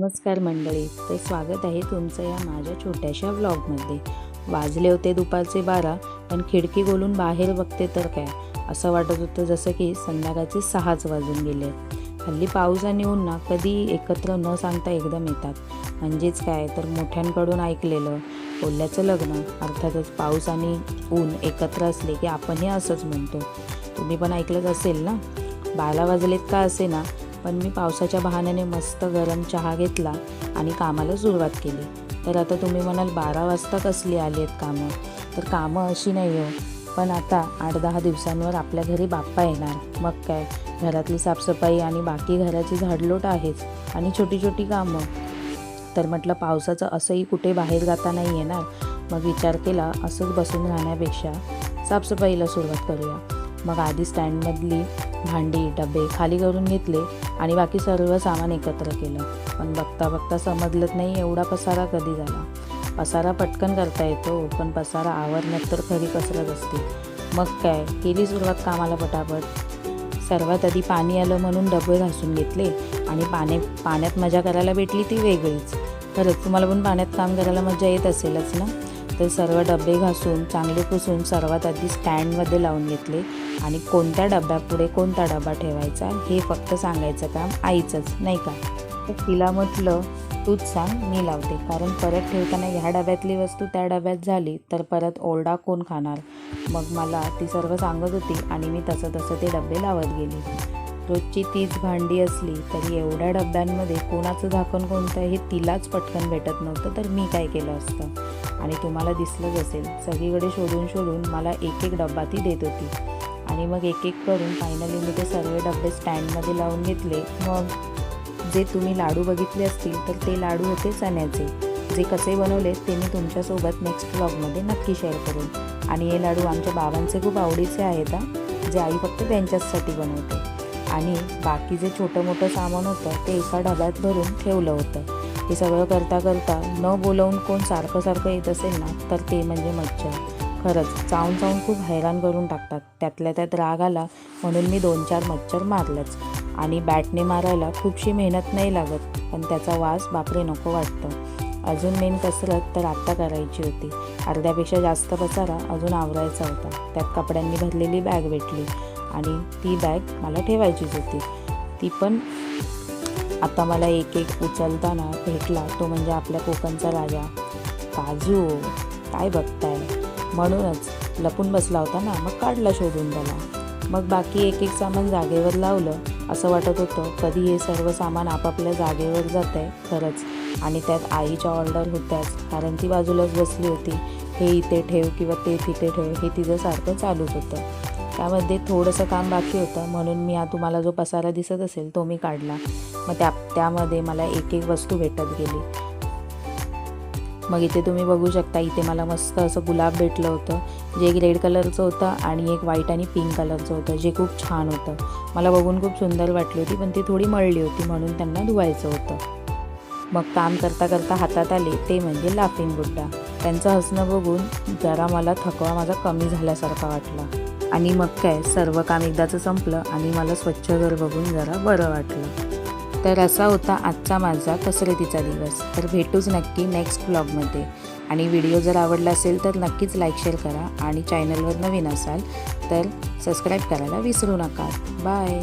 नमस्कार मंडळी. तर स्वागत आहे तुमचं या माझ्या छोट्याशा व्लॉगमध्ये वाजले होते दुपारचे बारा पण खिडकी गोलून बाहेर बघते तर काय? असं वाटत होतं जसं की संध्याकाळचे सहाच वाजून गेले हल्ली पाऊस आणि ऊन ना कधी एकत्र न सांगता एकदम येतात. म्हणजेच काय? तर मोठ्यांकडून ऐकलेलं कोल्ह्याचं लग्न अर्थातच पाऊस आणि ऊन एकत्र असले की आपणही असंच म्हणतो. तुम्ही पण ऐकलंच असेल ना? बारा वाजलेत का असे ना पण मी पावसाच्या बहाण्याने मस्त गरम चहा घेतला आणि कामाला सुरुवात केली. तर आता तुम्ही म्हणाल बारा वाजता कसली आली आहेत कामं? तर कामं अशी नाही हो. पण आता आठ दहा दिवसांवर आपल्या घरी बाप्पा येणार. मग काय? घरातली साफसफाई आणि बाकी घराची झाडलोट आहेच. आणि छोटी छोटी कामं. तर म्हटलं पावसाचं असंही कुठे बाहेर जाता नाही येणार. मग विचार केला असंच बसून राहण्यापेक्षा साफसफाईला सुरुवात करूया. मग आधी स्टँडमधली भांडी डबे खाली करून घेतले आणि बाकी सर्व सामान एकत्र केलं. पण बघता बघता समजलंच नाही एवढा पसारा कधी झाला. पसारा पटकन करता येतो पण पसारा आवरण्यात तर खरी कसरत असते. मग काय? केली सुरुवात कामाला पटापट. सर्वात आधी पाणी आलं म्हणून डबे घासून घेतले आणि पाणी पाण्यात मजा करायला भेटली ती वेगळीच. खरंच तुम्हाला पण पाण्यात काम करायला मजा येत असेलच ना? तर सर्व डबे घासून चांगले पुसून सर्वात आधी स्टँडमध्ये लावून घेतले. आणि कोणत्या डब्यापुढे कोणता डबा ठेवायचा हे फक्त सांगायचं काम आईचंच नाही का? तर तिला म्हटलं तूच सांग मी लावते. कारण परत ठेवताना ह्या डब्यातली वस्तू त्या डब्यात झाली तर परत ओरडा कोण खाणार? मग मला ती सर्व सांगत होती आणि मी तसं तसं ते डबे लावत गेली. रोजची तीच भांडी असली तरी एवढ्या डब्यांमध्ये कोणाचं झाकण कोणतं हे तिलाच पटकन भेटत नव्हतं तर मी काय केलं असतं? आणि तुम्हाला दिसलंच असेल. सगळीकडे शोधून शोधून मला एक एक डब्बा ती देत होती. आणि मग एक एक करून फायनली मी ते सर्व डबे स्टँडमध्ये लावून घेतले. मग जे तुम्ही लाडू बघितले असतील तर ते लाडू होते चण्याचे. जे कसे बनवले ते मी तुमच्यासोबत नेक्स्ट ब्लॉगमध्ये नक्की शेअर करेन. आणि हे लाडू आमच्या बाबांचे खूप आवडीचे आहेत हा. जे आई फक्त त्यांच्याचसाठी बनवते. आणि बाकी जे छोटं मोठं सामान होतं ते एका डब्यात भरून ठेवलं होतं. हे सगळं करता करता न बोलवून कोण सारखं सारखं येत असेल ना तर ते म्हणजे मच्छर खरंच चावून चावून खूप हैराण करून टाकतात. त्यातल्या त्यात राग आला म्हणून मी दोन चार मच्छर मारलंच. आणि बॅटने मारायला खूपशी मेहनत नाही लागत पण त्याचा वास बापरे नको वाटतं. अजून मेन कसरत तर आत्ता करायची होती. अर्ध्यापेक्षा जास्त पसारा अजून आवरायचा होता. त्यात कपड्यांनी भरलेली बॅग भेटली आणि ती बॅग मला ठेवायचीच होती. ती पण आता मला एक एक उचलताना भेटला. तो म्हणजे आपल्या कोकणचा राजा. काजू काय बघताय? म्हणूनच लपून बसला होता ना मग काढला शोधून त्याला. मग बाकी एक एक सामान जागेवर लावलं. असं वाटत होतं कधी हे सर्व सामान आपापल्या जागेवर जात आहे खरंच. आणि त्यात आईच्या ऑर्डर होत्याच कारण ती बाजूलाच बसली होती. हे इथे ठेव किंवा ते तिथे ठेव हे तिचं सारखं चालूच होतं. त्यामध्ये थोडंसं काम बाकी होतं. म्हणून मी हा तुम्हाला जो पसारा दिसत असेल तो मी काढला. मग त्या त्यामध्ये मला एक एक वस्तू भेटत गेली. मग इथे तुम्ही बघू शकता इथे मला मस्त असं गुलाब भेटलं होतं. जे एक रेड कलरचं होतं आणि एक व्हाईट आणि पिंक कलरचं होतं जे खूप छान होतं. मला बघून खूप सुंदर वाटली होती पण ती थोडी मळली होती म्हणून त्यांना धुवायचं होतं. मग काम करता करता हातात आले ते म्हणजे लाफिंग बुड्डा त्यांचं हसणं बघून जरा मला थकवा माझा कमी झाल्यासारखा वाटला. आणि मग काय सर्व काम एकदाचं संपलं आणि मला स्वच्छ घर बघून जरा बरं वाटलं. तर असा होता आजचा माझा कसरतीचा दिवस. तर भेटूच नक्की नेक्स्ट ब्लॉगमध्ये आणि व्हिडिओ जर आवडला असेल तर नक्कीच लाईक शेअर करा आणि चॅनलवर नवीन असाल तर सबस्क्राईब करायला विसरू नका. बाय